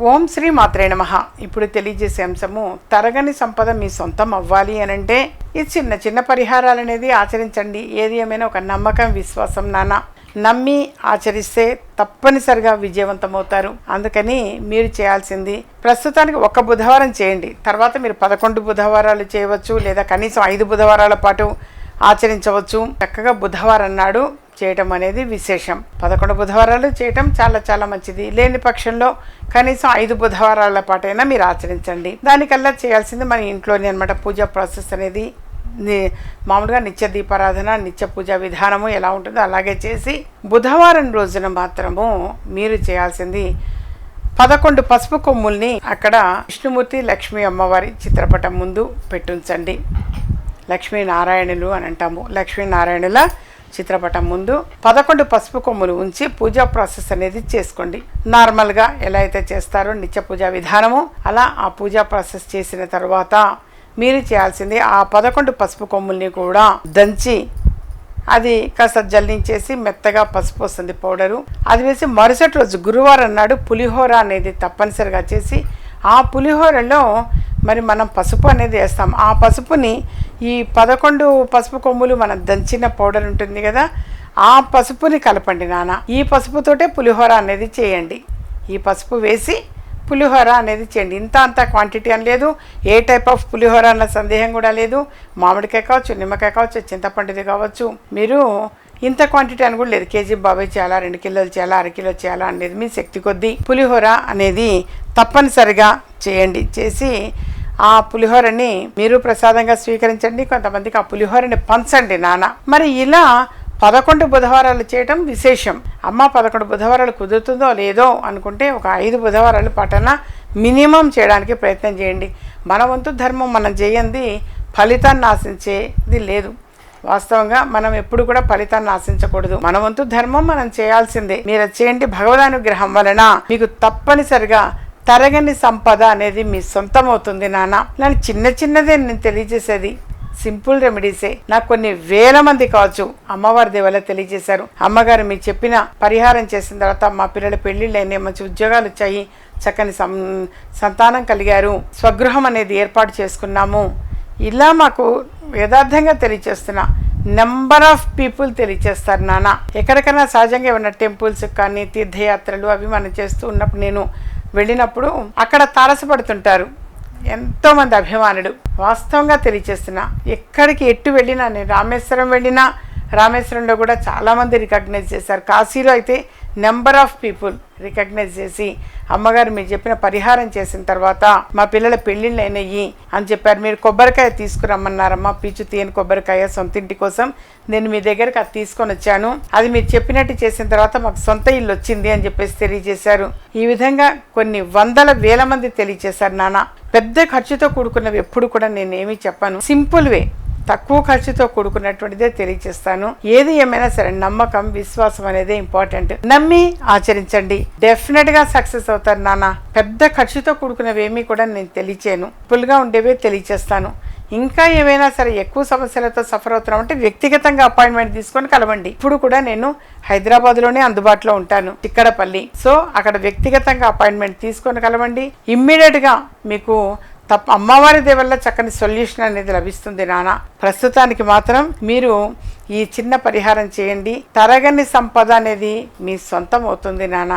ఓం శ్రీ మాత్రే నమ. ఇప్పుడు తెలియజేసే అంశము తరగని సంపద మీ సొంతం అవ్వాలి అని అంటే ఈ చిన్న చిన్న పరిహారాలు అనేది ఆచరించండి. ఏది ఏమైనా ఒక నమ్మకం విశ్వాసం నానా. నమ్మి ఆచరిస్తే తప్పనిసరిగా విజయవంతమవుతారు. అందుకని మీరు చేయాల్సింది ప్రస్తుతానికి ఒక బుధవారం చేయండి. తర్వాత మీరు పదకొండు బుధవారాలు చేయవచ్చు లేదా కనీసం ఐదు బుధవారాల పాటు ఆచరించవచ్చు. చక్కగా బుధవారం నాడు చేయటం అనేది విశేషం. పదకొండు బుధవారాలు చేయటం చాలా చాలా మంచిది. లేని పక్షంలో కనీసం ఐదు బుధవారాల పాటైనా మీరు ఆచరించండి. దానికల్లా చేయాల్సింది మన ఇంట్లోనే అనమాట పూజా ప్రాసెస్ అనేది మామూలుగా నిత్య దీపారాధన నిత్య పూజ విధానము ఎలా ఉంటుందో అలాగే చేసి బుధవారం రోజున మాత్రము మీరు చేయాల్సింది పదకొండు పసుపు కొమ్ముల్ని అక్కడ విష్ణుమూర్తి లక్ష్మీ అమ్మవారి చిత్రపటం ముందు పెట్టుంచండి. లక్ష్మీనారాయణులు అని అంటాము. లక్ష్మీనారాయణుల చిత్రపటం ముందు పదకొండు పసుపు కొమ్ములు ఉంచి పూజా ప్రాసెస్ అనేది చేసుకోండి. నార్మల్గా ఎలా అయితే చేస్తారో నిత్య పూజా విధానము అలా ఆ పూజా ప్రాసెస్ చేసిన తర్వాత మీరు చేయాల్సింది ఆ పదకొండు పసుపు కొమ్ముల్ని కూడా దంచి అది కాస్త జల్లించేసి మెత్తగా పసుపు వస్తుంది పౌడరు. అది వేసి మరుసటి రోజు గురువారం నాడు పులిహోర అనేది తప్పనిసరిగా చేసి ఆ పులిహోరలో మరి మనం పసుపు అనేది వేస్తాం. ఆ పసుపుని ఈ పదకొండు పసుపు కొమ్ములు మనం దంచిన పౌడర్ ఉంటుంది కదా ఆ పసుపుని కలపండి నాన్న. ఈ పసుపుతోటే పులిహోర అనేది చేయండి. ఈ పసుపు వేసి పులిహోర అనేది చేయండి. ఇంత అంత క్వాంటిటీ అని లేదు. ఏ టైప్ ఆఫ్ పులిహోర అన్న సందేహం కూడా లేదు. మామిడికాయ కావచ్చు నిమ్మకాయ కావచ్చు చింతపండుది కావచ్చు. మీరు ఇంత క్వాంటిటీ అని కూడా లేదు. కేజీ బాబాయ్ చేయాలా రెండు కిలోలు చేయాలా అర కిలో చేయాలా అనేది మీ శక్తి కొద్దీ పులిహోర అనేది తప్పనిసరిగా చేయండి. చేసి ఆ పులిహోరని మీరు ప్రసాదంగా స్వీకరించండి కొంతమందికి ఆ పులిహోరని పంచండి నాన్న మరి ఇలా పదకొండు బుధవారాలు చేయటం విశేషం. అమ్మ పదకొండు బుధవారాలు కుదురుతుందో లేదో అనుకుంటే ఒక ఐదు బుధవారాలు పట్టణ మినిమం చేయడానికి ప్రయత్నం చేయండి. మన వంతు ధర్మం మనం చేయంది ఫలితాన్ని ఆశించేది లేదు. వాస్తవంగా మనం ఎప్పుడు కూడా ఫలితాన్ని ఆశించకూడదు. మన వంతు ధర్మం మనం చేయాల్సిందే. మీరు చేయండి భగవద్ అనుగ్రహం వలన. మీకు తప్పనిసరిగా తరగని సంపద అనేది మీ సొంతం అవుతుంది నాన్న నేను చిన్న చిన్నదే నేను తెలియజేసేది. సింపుల్ రెమెడీసే. నాకు కొన్ని వేల మంది కావచ్చు అమ్మవారి దేవల తెలియజేశారు. అమ్మగారు మీరు చెప్పిన పరిహారం చేసిన తర్వాత మా పిల్లల పెళ్ళిళ్ళు అయినాయి మంచి ఉద్యోగాలు వచ్చాయి. చక్కని సం సంతానం కలిగారు. స్వగృహం అనేది ఏర్పాటు చేసుకున్నాము. ఇలా మాకు యథార్థంగా తెలియచేస్తున్నా నెంబర్ ఆఫ్ పీపుల్ తెలియచేస్తారు నాన్న ఎక్కడికైనా సహజంగా ఏమైనా టెంపుల్స్ కానీ తీర్థయాత్రలు అవి మనం చేస్తూ ఉన్నప్పుడు నేను వెళ్ళినప్పుడు అక్కడ తారసపడుతుంటారు. ఎంతోమంది అభిమానులు. వాస్తవంగా తెలియచేస్తున్నా ఎక్కడికి ఎట్టు వెళ్ళినా నేను రామేశ్వరం వెళ్ళినా రామేశ్వరంలో కూడా చాలామంది రికగ్నైజ్ చేశారు. కాశీలో అయితే నెంబర్ ఆఫ్ పీపుల్ రికగ్నైజ్ చేసి అమ్మగారు మీరు చెప్పిన పరిహారం చేసిన తర్వాత మా పిల్లల పెళ్ళిళ్ళు అయినాయి అని చెప్పారు. మీరు కొబ్బరికాయ తీసుకురమ్మన్నారమ్మా. పీచు తీయని కొబ్బరికాయ సొంత ఇంటి కోసం నేను మీ దగ్గరికి అది తీసుకొని వచ్చాను. అది మీరు చెప్పినట్టు చేసిన తర్వాత మాకు సొంత ఇల్లు వచ్చింది అని చెప్పేసి తెలియజేశారు. ఈ విధంగా కొన్ని వందల వేల మంది తెలియజేశారు నాన్న. పెద్ద ఖర్చుతో కూడుకున్నవి ఎప్పుడు కూడా నేను ఏమీ చెప్పాను. సింపుల్ వే తక్కువ ఖర్చుతో కూడుకున్నటువంటిదే తెలియజేస్తాను ఏది ఏమైనా సరే నమ్మకం విశ్వాసం అనేది ఇంపార్టెంట్. నమ్మి ఆచరించండి. డెఫినెట్గా సక్సెస్ అవుతారు నాన్న. పెద్ద ఖర్చుతో కూడుకున్నవి ఏమీ కూడా నేను తెలియచేయను. ఫుల్గా ఉండేవే తెలియచేస్తాను. ఇంకా ఏమైనా సరే ఎక్కువ సమస్యలతో సఫర్ అవుతున్నాం అంటే వ్యక్తిగతంగా అపాయింట్మెంట్ తీసుకొని కలవండి. ఇప్పుడు కూడా నేను హైదరాబాద్లోనే అందుబాటులో ఉంటాను. చిక్కడపల్లి. సో అక్కడ వ్యక్తిగతంగా అపాయింట్మెంట్ తీసుకొని కలవండి. ఇమ్మీడియట్గా మీకు తప్ప అమ్మవారి వల్ల చక్కని సొల్యూషన్ అనేది లభిస్తుంది నాన్న ప్రస్తుతానికి మాత్రం మీరు ఈ చిన్న పరిహారం చేయండి. తరగని సంపద అనేది మీ సొంతం అవుతుంది నాన్న